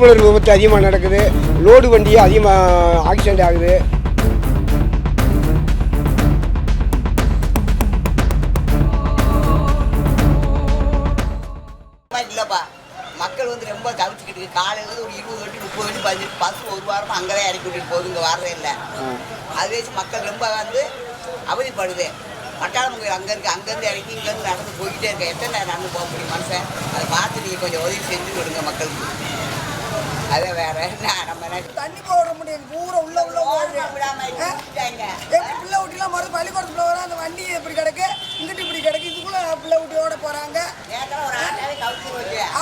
Wheeler விபத்து அதிகமாக நடக்குது. லோடு வண்டியே அதிகமாக ஆக்சிடென்ட் ஆகுது. இல்லைப்பா. மக்கள் வந்து ரொம்ப தவிச்சுக்கிட்டு. காலையில இருந்து ஒரு இருபது வண்டி முப்பது வண்டி பதினஞ்சு பஸ் ஒரு வாரமா அங்கதான் இறக்கி விட்டுட்டு போகுது. இங்கே வர்றதே இல்லை. அது வச்சு மக்கள் ரொம்ப வந்து அவதிப்படுது. பட்டாளமுங்க அங்கே இருக்கு அங்கேருந்து இறக்கி இங்கேருந்து நடந்து போய்கிட்டே இருக்க. எத்தனை நேரம் நடந்து போக முடியும் மனுஷன்? அதை பார்த்து நீங்கள் கொஞ்சம் உதவி செஞ்சு விடுங்க மக்களுக்கு. அதை வேற நம்ம தண்ணி போட முடியும் பூரா உள்ள உள்ள. எப்படி பிள்ளை ஊட்டிலாம் மறுபடியும் பள்ளிக்கூடத்துல வர அந்த வண்டி இப்படி கிடக்கு இங்கிட்டு இப்படி கிடக்கு இதுக்குள்ள பிள்ளை ஊட்டி ஓட போறாங்க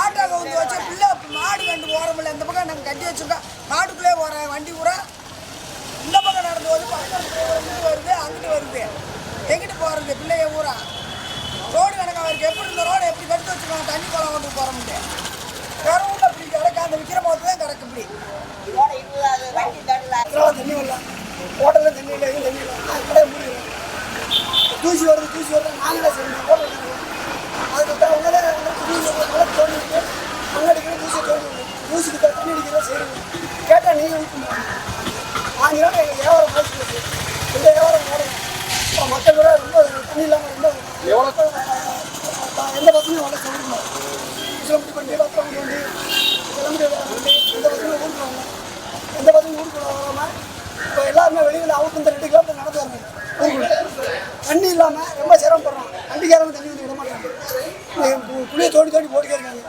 ஆட்டோ வந்து வச்சு பிள்ளை மாடு கண்டு போற முடியல. இந்த பக்கம் நாங்கள் கட்டி வச்சிருக்கோம். மாட்டுக்குள்ளே போகிறேன் வண்டி பூரா இந்த பக்கம் நடந்து வருது பக்கத்துல வருது அங்கிட்டு வருது. எங்கிட்டு போறது பிள்ளைய பூரா? ரோடு கணக்காக இருக்கு எப்படி இந்த ரோடு எப்படி கட்டி வச்சிருக்காங்க தண்ணி குளம் கொண்டு போற முடியும் வேற ஊர்ல அந்த விக்கிர முகத்துல தான் கிடக்கு இப்படி. இதோட இருபதாவது வண்டி தடல தண்ணி வரல. ஹோட்டலில் தண்ணி இல்லை எதுவும் தண்ணி இல்லை. அது கடை முடியல தூசி வருது தூசி வருது நாங்களே செய்யணும் ஹோட்டல் அதுக்கு தகுந்த தூசி வருது தோண்டிட்டு மண் அடிக்கிற தூசி தோண்டி தூசிக்கு தான் தண்ணி அடிக்கிற செய்யணும் கேட்டால் நீங்கள் அனுப்பணும் ஆங்கிலம் எங்கள் வியாபாரம் போச்சு இந்த வியாபாரம் இப்போ மக்கள் கூட ரொம்ப தண்ணி இல்லாமல் ரொம்ப எவ்வளோ எந்த பசங்களும் வளர சொல்லிருந்தோம் சிலம்பி வண்டி பத்திரம் வண்டி சிலம்பி வண்டி எந்த பசங்களும் ஊருக்கு எந்த பசங்களும் ஊருக்கு வராமல் இப்போ எல்லாருமே வெளியில் அவுட் இந்த ரெண்டு கிலோமீட்டர் நடந்து வரணும் ஊருக்குள்ள தண்ணி இல்லாமல் ரொம்ப சிரமப்படுறோம் வண்டிக்காரங்க தண்ணி ஊற்றி விட மாட்டாங்க புளியை தோடி தோடி போட்டுக்கே இருக்காங்க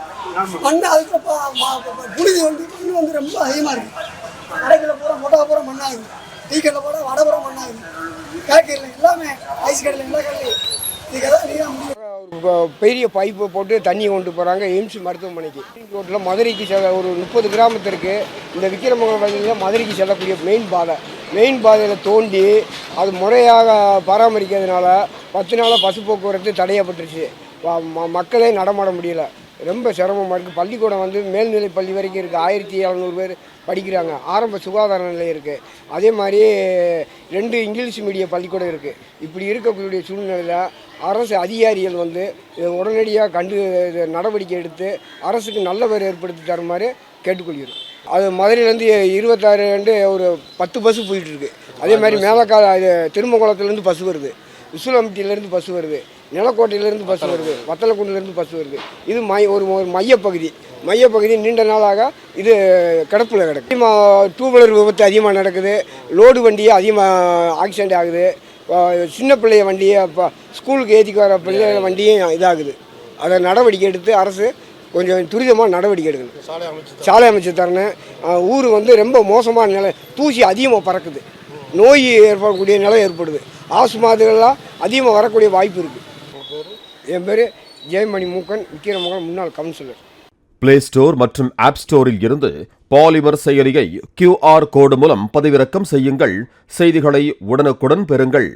மண் அதுக்கு ப- ம- ப- புழுதி வந்து மண் வந்து ரொம்ப அதிகமாக இருக்குது கடைகளில் பூரா மொட்டா பூரா மண்ணாகுது டீ கடையில் போட வடை பூரா மண்ணாகுது பேக்கரியில் எல்லாமே ஐஸ் கடையில் எல்லா கடையிலையும் இதுக்கு தான் நீதான் முடியும் பெரிய பைப்பு போட்டு தண்ணி கொண்டு போகிறாங்க எய்ம்ஸ் மருத்துவமனைக்கு. ரோட்டில் மதுரைக்கு செல்ல ஒரு முப்பது கிராமத்திற்கு இந்த விக்கிரமங்கலம் வழியில் மதுரைக்கு செல்லக்கூடிய மெயின் பாதை. மெயின் பாதையில் தோண்டி அது முறையாக பராமரிக்கிறதுனால பத்து நாளாக பசு போக்குவரத்து தடையப்பட்டுருச்சு ம- மக்களே நடமாட முடியல. ரொம்ப சிரமமாக இருக்குது பள்ளிக்கூடம் வந்து மேல்நிலை பள்ளி வரைக்கும் இருக்குது ஆயிரத்தி எழுநூறு பேர் படிக்கிறாங்க. ஆரம்ப சுகாதார நிலையம் இருக்குது அதே மாதிரி ரெண்டு இங்கிலீஷ் மீடியம் பள்ளிக்கூடம் இருக்குது இப்படி இருக்கக்கூடிய சூழ்நிலையில் அரசு அதிகாரிகள் வந்து உடனடியாக கண்டு இது நடவடிக்கை எடுத்து அரசுக்கு நல்ல பேர் ஏற்படுத்தி தருமாறு கேட்டுக்கொள்கிறோம். அது மதுரையிலேருந்து இருபத்தாறு ரெண்டு ஒரு பத்து பஸ்ஸு போயிட்டு இருக்கு. அதே மாதிரி மேலக்கால இது திருமங்குளத்துலேருந்து பஸ் வருது. விசுலம்பட்டியிலேருந்து பஸ் வருது. நிலக்கோட்டையிலேருந்து பஸ் வருது. வத்தலக்குண்டிலேருந்து பஸ் வருது. இது மை ஒரு ஒரு மையப்பகுதி. மையப்பகுதி நீண்ட நாளாக இது கிடப்பில் கிடக்கு. அதிகமாக டூ வீலர் விபத்து அதிகமாக நடக்குது. லோடு வண்டியே அதிகமாக ஆக்சிடென்ட் ஆகுது. சின்ன பிள்ளைய வண்டியை இப்போ ஸ்கூலுக்கு ஏற்றிக்கு வர பிள்ளை வண்டியும் இதாகுது. அதை நடவடிக்கை எடுத்து அரசு கொஞ்சம் துரிதமாக நடவடிக்கை எடுக்கணும். சாலை அமைச்சு தரணும். ஊர் வந்து ரொம்ப மோசமான நிலை. தூசி அதிகமாக பறக்குது. நோய் ஏற்படக்கூடிய நிலை ஏற்படுது. ஆஸ்மா இதுகள்லாம் அதிகமாக வரக்கூடிய வாய்ப்பு இருக்குது என் பேர் ஜெயமணி மூக்கன் விக்கிரமகன் முன்னாள் கவுன்சிலர். பிளே ஸ்டோர் மற்றும் ஆப் ஸ்டோரில் இருந்து பாலிமர் செயலியை கியூஆர் கோடு மூலம் பதிவிறக்கம் செய்யுங்கள். செய்திகளை உடனுக்குடன் பெறுங்கள்.